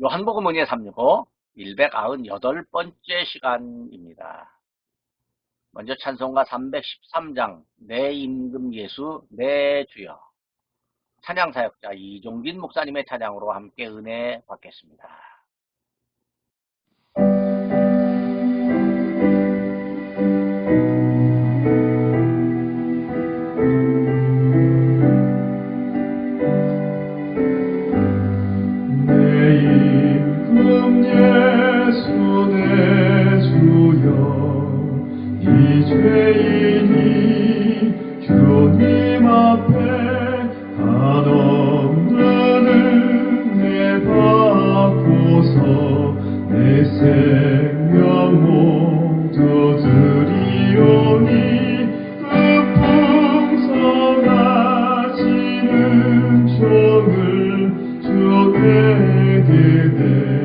요한복음 은혜 365 198번째 시간입니다. 먼저 찬송가 313장 내 임금 예수 내 주여 찬양사역자 이종진 목사님의 찬양으로 함께 은혜 받겠습니다. 이 죄인이 주님 앞에 한없는 은혜 받고서 내 생명 모두 드리오니 그 풍성하시는 종을 주에게 내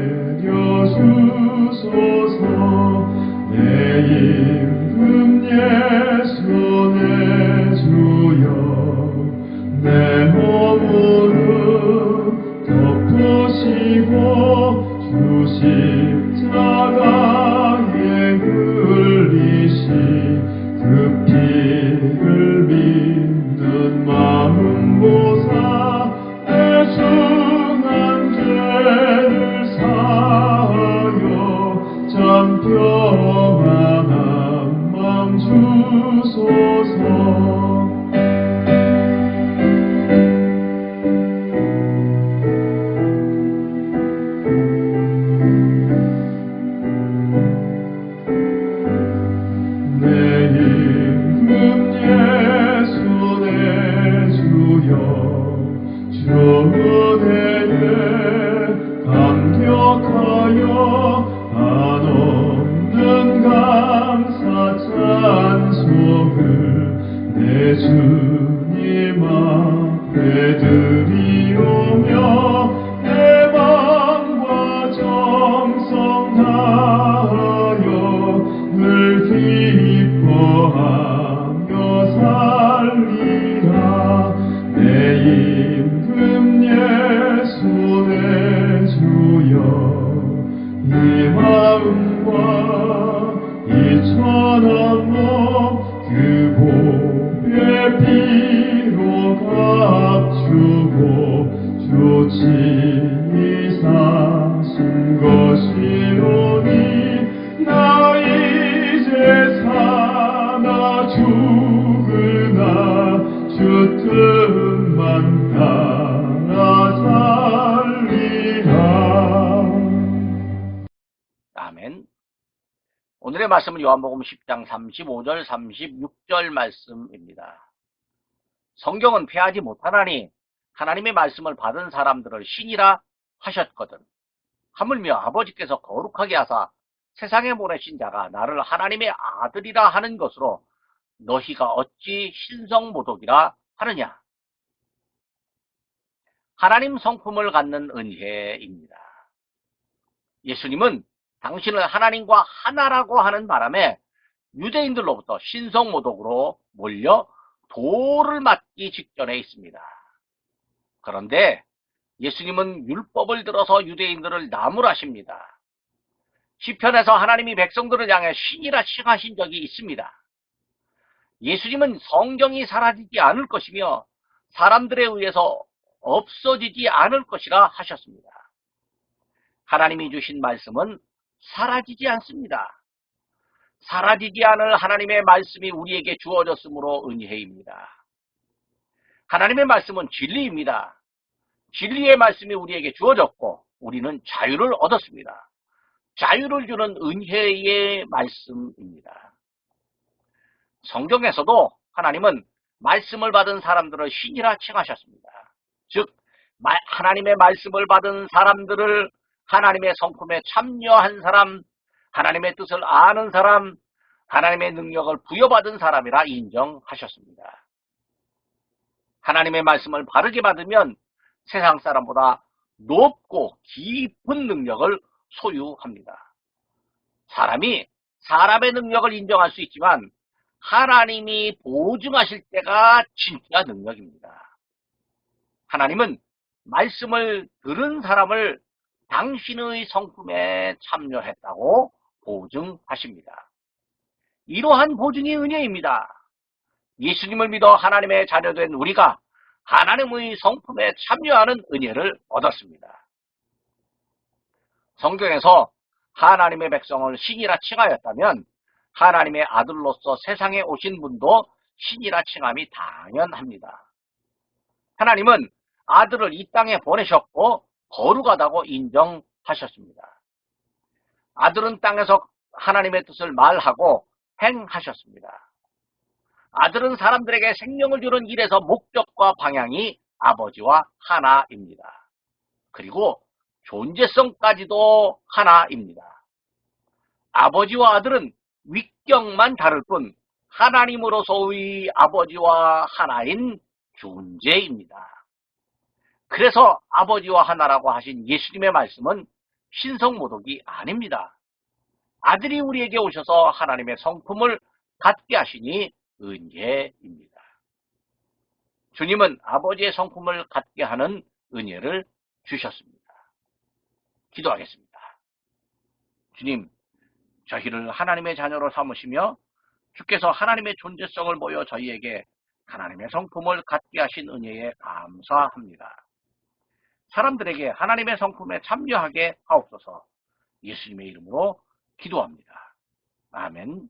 이 오늘의 말씀은 요한복음 10장 35절 36절 말씀입니다. 성경은 패하지 못하나니 하나님의 말씀을 받은 사람들을 신이라 하셨거든. 하물며 아버지께서 거룩하게 하사 세상에 보내신 자가 나를 하나님의 아들이라 하는 것으로 너희가 어찌 신성모독이라 하느냐. 하나님 성품을 갖는 은혜입니다. 예수님은 당신을 하나님과 하나라고 하는 바람에 유대인들로부터 신성모독으로 몰려 도를 맞기 직전에 있습니다. 그런데 예수님은 율법을 들어서 유대인들을 나무라십니다. 시편에서 하나님이 백성들을 향해 신이라 칭하신 적이 있습니다. 예수님은 성경이 사라지지 않을 것이며 사람들에 의해서 없어지지 않을 것이라 하셨습니다. 하나님이 주신 말씀은 사라지지 않습니다. 사라지지 않을 하나님의 말씀이 우리에게 주어졌으므로 은혜입니다. 하나님의 말씀은 진리입니다. 진리의 말씀이 우리에게 주어졌고 우리는 자유를 얻었습니다. 자유를 주는 은혜의 말씀입니다. 성경에서도 하나님은 말씀을 받은 사람들을 신이라 칭하셨습니다. 즉 마- 하나님의 말씀을 받은 사람들을 하나님의 성품에 참여한 사람, 하나님의 뜻을 아는 사람, 하나님의 능력을 부여받은 사람이라 인정하셨습니다. 하나님의 말씀을 바르게 받으면 세상 사람보다 높고 깊은 능력을 소유합니다. 사람이 사람의 능력을 인정할 수 있지만 하나님이 보증하실 때가 진짜 능력입니다. 하나님은 말씀을 들은 사람을 당신의 성품에 참여했다고 보증하십니다. 이러한 보증이 은혜입니다. 예수님을 믿어 하나님의 자녀된 우리가 하나님의 성품에 참여하는 은혜를 얻었습니다. 성경에서 하나님의 백성을 신이라 칭하였다면 하나님의 아들로서 세상에 오신 분도 신이라 칭함이 당연합니다. 하나님은 아들을 이 땅에 보내셨고 거룩하다고 인정하셨습니다. 아들은 땅에서 하나님의 뜻을 말하고 행하셨습니다. 아들은 사람들에게 생명을 주는 일에서 목적과 방향이 아버지와 하나입니다. 그리고 존재성까지도 하나입니다. 아버지와 아들은 윗경만 다를 뿐 하나님으로서의 아버지와 하나인 존재입니다. 그래서 아버지와 하나라고 하신 예수님의 말씀은 신성모독이 아닙니다. 아들이 우리에게 오셔서 하나님의 성품을 갖게 하시니 은혜입니다. 주님은 아버지의 성품을 갖게 하는 은혜를 주셨습니다. 기도하겠습니다. 주님, 저희를 하나님의 자녀로 삼으시며 주께서 하나님의 존재성을 보여 저희에게 하나님의 성품을 갖게 하신 은혜에 감사합니다. 사람들에게 하나님의 성품에 참여하게 하옵소서 예수님의 이름으로 기도합니다. 아멘.